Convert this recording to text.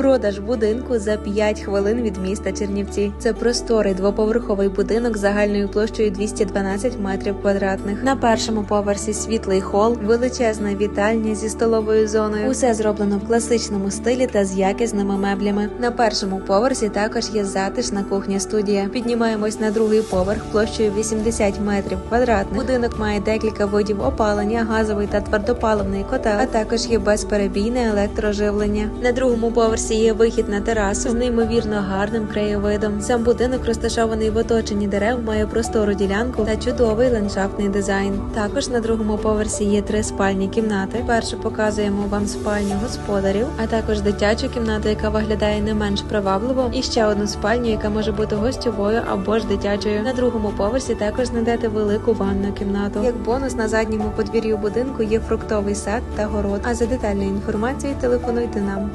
Продаж будинку за 5 хвилин від міста Чернівці. Це просторий двоповерховий будинок загальною площею 212 метрів квадратних. На першому поверсі світлий хол, величезна вітальня зі столовою зоною. Усе зроблено в класичному стилі та з якісними меблями. На першому поверсі також є затишна кухня-студія. Піднімаємось на другий поверх площею 80 метрів квадратних. Будинок має декілька видів опалення, газовий та твердопаливний котел, а також є безперебійне електроживлення. На другому поверсі є вихід на терасу з неймовірно гарним краєвидом. Сам будинок розташований в оточенні дерев, має простору ділянку та чудовий ландшафтний дизайн. Також на другому поверсі є три спальні кімнати. Першу показуємо вам спальню господарів, а також дитячу кімнату, яка виглядає не менш привабливо, і ще одну спальню, яка може бути гостьовою або ж дитячою. На другому поверсі також знайдете велику ванну кімнату. Як бонус на задньому подвір'ю будинку є фруктовий сад та город. А за детальною інформацією телефонуйте нам.